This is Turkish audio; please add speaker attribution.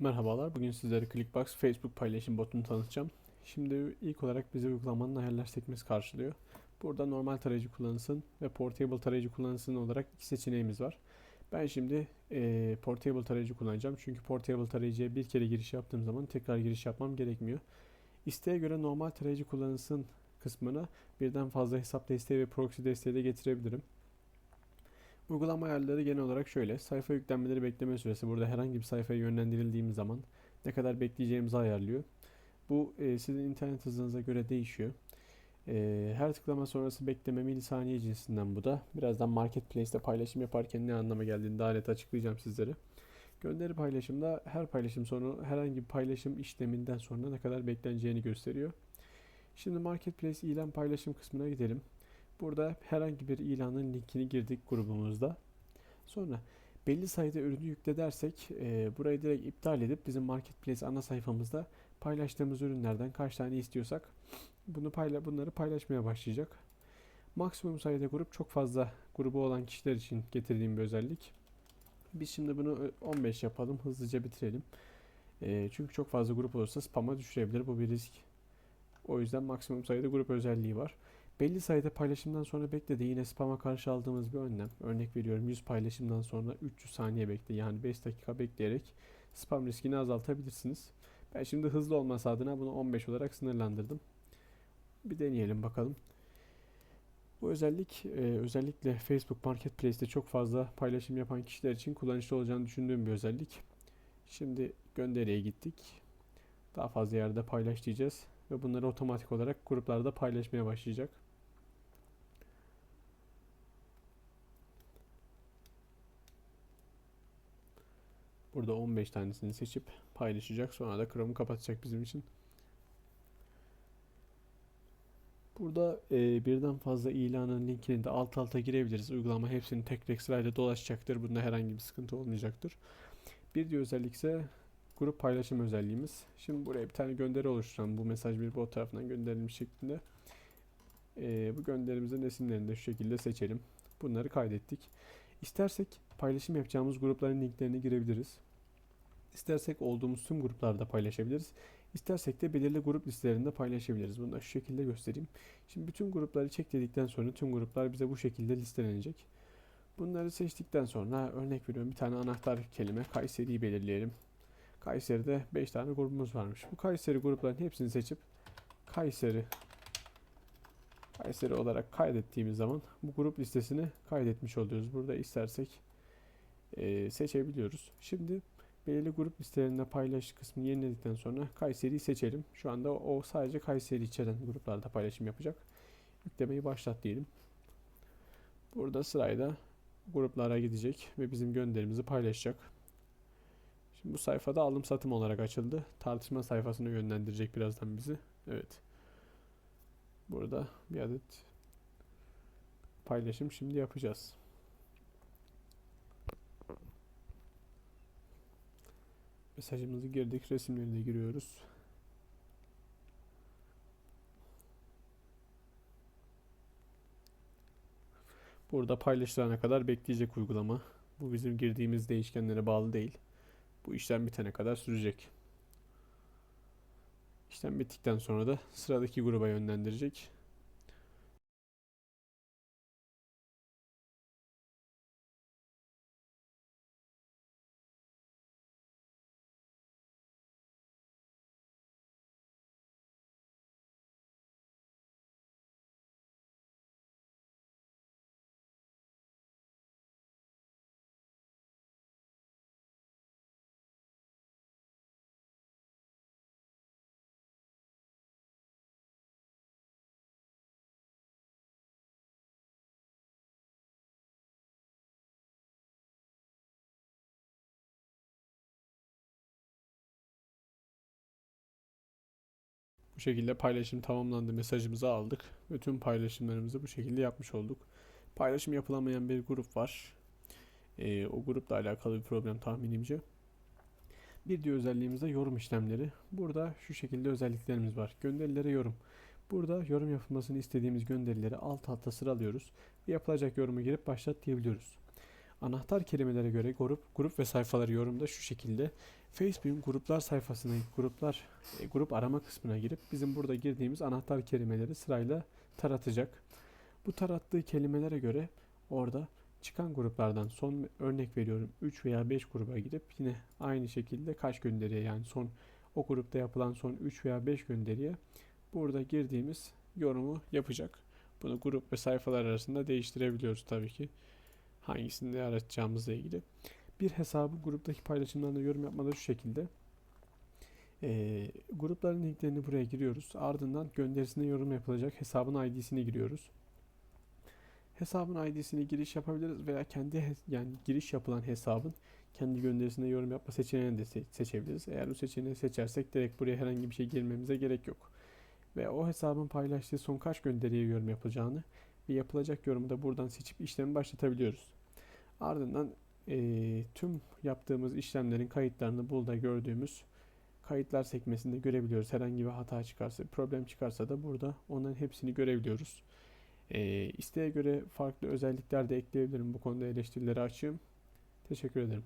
Speaker 1: Merhabalar. Bugün sizlere Clickbox Facebook paylaşım botunu tanıtacağım. Şimdi ilk olarak bize uygulamanın ayarlar sekmesi karşılıyor. Burada normal tarayıcı kullanılsın ve portable tarayıcı kullanılsın olarak iki seçeneğimiz var. Ben şimdi eee, portable tarayıcı kullanacağım. Çünkü portable tarayıcıya bir kere giriş yaptığım zaman tekrar giriş yapmam gerekmiyor. İsteğe göre normal tarayıcı kullanılsın kısmına birden fazla hesap desteği ve proxy desteği de getirebilirim. Uygulama ayarları genel olarak şöyle. Sayfa yüklenmeleri bekleme süresi. Burada herhangi bir sayfaya yönlendirildiğimiz zaman ne kadar bekleyeceğimizi ayarlıyor. Bu e, sizin internet hızınıza göre değişiyor. E, her tıklama sonrası bekleme milisaniye cinsinden bu da. Birazdan Marketplace'te paylaşım yaparken ne anlama geldiğini daha net açıklayacağım sizlere. Gönderi paylaşımda her paylaşım sonu herhangi bir paylaşım işleminden sonra ne kadar bekleneceğini gösteriyor. Şimdi Marketplace ilan paylaşım kısmına gidelim. Burada herhangi bir ilanın linkini girdik grubumuzda. Sonra belli sayıda ürünü yükle dersek e, burayı direkt iptal edip bizim Marketplace ana sayfamızda paylaştığımız ürünlerden kaç tane istiyorsak bunu payla bunları paylaşmaya başlayacak. Maksimum sayıda grup çok fazla grubu olan kişiler için getirdiğim bir özellik. Biz şimdi bunu ö- 15 yapalım hızlıca bitirelim. E, çünkü çok fazla grup olursa spam'a düşürebilir bu bir risk. O yüzden maksimum sayıda grup özelliği var. Belli sayıda paylaşımdan sonra bekle de yine spam'a karşı aldığımız bir önlem. Örnek veriyorum 100 paylaşımdan sonra 300 saniye bekle yani 5 dakika bekleyerek spam riskini azaltabilirsiniz. Ben şimdi hızlı olması adına bunu 15 olarak sınırlandırdım. Bir deneyelim bakalım. Bu özellik e, özellikle Facebook Marketplace'te çok fazla paylaşım yapan kişiler için kullanışlı olacağını düşündüğüm bir özellik. Şimdi gönderiye gittik. Daha fazla yerde paylaş diyeceğiz ve bunları otomatik olarak gruplarda paylaşmaya başlayacak. Burada 15 tanesini seçip paylaşacak. Sonra da Chrome'u kapatacak bizim için. Burada e, birden fazla ilanın linkini de alt alta girebiliriz. Uygulama hepsini tek tek sırayla dolaşacaktır. Bunda herhangi bir sıkıntı olmayacaktır. Bir diğer özellik ise grup paylaşım özelliğimiz. Şimdi buraya bir tane gönderi oluşturalım. Bu mesaj bir bot tarafından gönderilmiş şeklinde. E, bu gönderimizin resimlerini de şu şekilde seçelim. Bunları kaydettik. İstersek paylaşım yapacağımız grupların linklerini girebiliriz. İstersek olduğumuz tüm gruplarda paylaşabiliriz. İstersek de belirli grup listelerinde paylaşabiliriz. Bunu da şu şekilde göstereyim. Şimdi bütün grupları çek dedikten sonra tüm gruplar bize bu şekilde listelenecek. Bunları seçtikten sonra örnek veriyorum bir tane anahtar kelime Kayseri'yi belirleyelim. Kayseri'de 5 tane grubumuz varmış. Bu Kayseri grupların hepsini seçip Kayseri Kayseri olarak kaydettiğimiz zaman bu grup listesini kaydetmiş oluyoruz. Burada istersek eee, seçebiliyoruz. Şimdi belirli grup listelerinde paylaş kısmını yeniledikten sonra Kayseri'yi seçelim. Şu anda o sadece Kayseri içeren gruplarda paylaşım yapacak. Yüklemeyi başlat diyelim. Burada sırayla gruplara gidecek ve bizim gönderimizi paylaşacak. Şimdi bu sayfada alım satım olarak açıldı. Tartışma sayfasına yönlendirecek birazdan bizi. Evet. Burada bir adet paylaşım şimdi yapacağız. Mesajımızı girdik, resimleri de giriyoruz. Burada paylaşılana kadar bekleyecek uygulama. Bu bizim girdiğimiz değişkenlere bağlı değil. Bu işlem bitene kadar sürecek. İşlem bittikten sonra da sıradaki gruba yönlendirecek. Bu şekilde paylaşım tamamlandı mesajımızı aldık tüm paylaşımlarımızı bu şekilde yapmış olduk. Paylaşım yapılamayan bir grup var. Ee, o grupla alakalı bir problem tahminimce. Bir diğer özelliğimiz de yorum işlemleri. Burada şu şekilde özelliklerimiz var. Gönderilere yorum. Burada yorum yapılmasını istediğimiz gönderileri alt alta sıralıyoruz ve yapılacak yorumu girip başlat diyebiliyoruz. Anahtar kelimelere göre grup, grup ve sayfaları yorumda şu şekilde Facebook'un gruplar sayfasına, gruplar e, grup arama kısmına girip bizim burada girdiğimiz anahtar kelimeleri sırayla taratacak. Bu tarattığı kelimelere göre orada çıkan gruplardan son örnek veriyorum 3 veya 5 gruba gidip yine aynı şekilde kaç gönderiye yani son o grupta yapılan son 3 veya 5 gönderiye burada girdiğimiz yorumu yapacak. Bunu grup ve sayfalar arasında değiştirebiliyoruz tabii ki. Hangisini yaratacağımızla ilgili. Bir hesabı gruptaki paylaşımlarında yorum yapmada şu şekilde. Ee, grupların linklerini buraya giriyoruz. Ardından gönderisine yorum yapılacak hesabın ID'sini giriyoruz. Hesabın ID'sini giriş yapabiliriz veya kendi yani giriş yapılan hesabın kendi gönderisine yorum yapma seçeneğini de se- seçebiliriz. Eğer bu seçeneği seçersek direkt buraya herhangi bir şey girmemize gerek yok. Ve o hesabın paylaştığı son kaç gönderiye yorum yapacağını ve yapılacak yorumu da buradan seçip işlemi başlatabiliyoruz. Ardından eee, tüm yaptığımız işlemlerin kayıtlarını burada gördüğümüz kayıtlar sekmesinde görebiliyoruz. Herhangi bir hata çıkarsa, problem çıkarsa da burada onların hepsini görebiliyoruz. Eee isteğe göre farklı özellikler de ekleyebilirim. Bu konuda eleştirileri açığım. Teşekkür ederim.